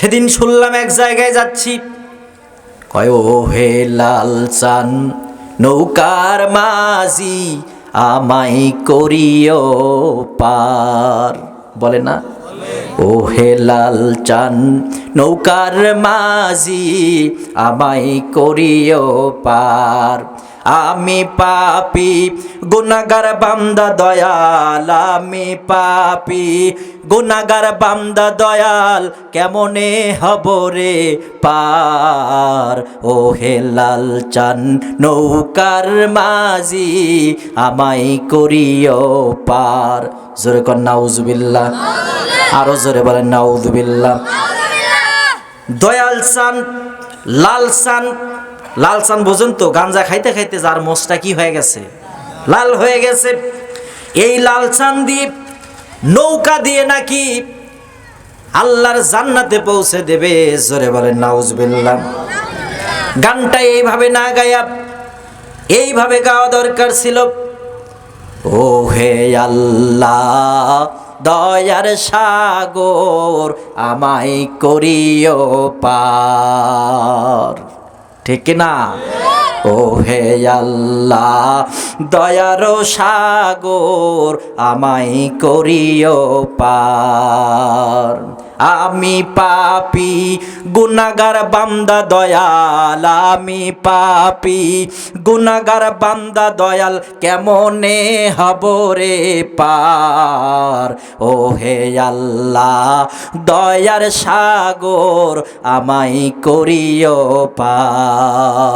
সেদিন শুনলাম এক জায়গায় যাচ্ছি। কয় ও হে লাল চান, নৌকার মাঝি আমায় করিও পার। বলে না? ও হে লাল চান, নৌকার মাঝি, আমায় করিও পার। আমি পাপি গুনাগার বান্দা দয়াল, আমি পাপি গুনাগার বান্দা দয়াল, কেমনে হব রে পার? ও হে লাল চান, নৌকার মাঝি, আমায় করিও পার। জোরে কর, নাউজুবিল্লাহ। আরও জোরে বলেন নাউজুবিল্লাহ দয়াল চান, লাল চান লাল চান বোঝেন তো, গাঞ্জা খাইতে খাইতে যার মোষটা কি হয়ে গেছে? লাল হয়ে গেছে। এই লাল চান দিয়ে নৌকা দিয়ে নাকি আল্লাহর জান্নাতে পৌঁছে দেবে, জোরে বলেন নাউজবিল্লাহ গানটা এইভাবে না গায়া, এইভাবে গাওয়া দরকার ছিল। ও হে আল্লাহ দয়ার সাগর আমায় করিও পার। ঠিক না ও হে আল্লাহ, দয়ার সাগর আমায় করিও পার। আমি পাপি, গুনাগার বান্দা দয়াল, আমি পাপি, গুনাগার বান্দা দয়াল, কেমনে হব রে পার? ও হে আল্লাহ, দয়ার সাগর আমায় করিও পার।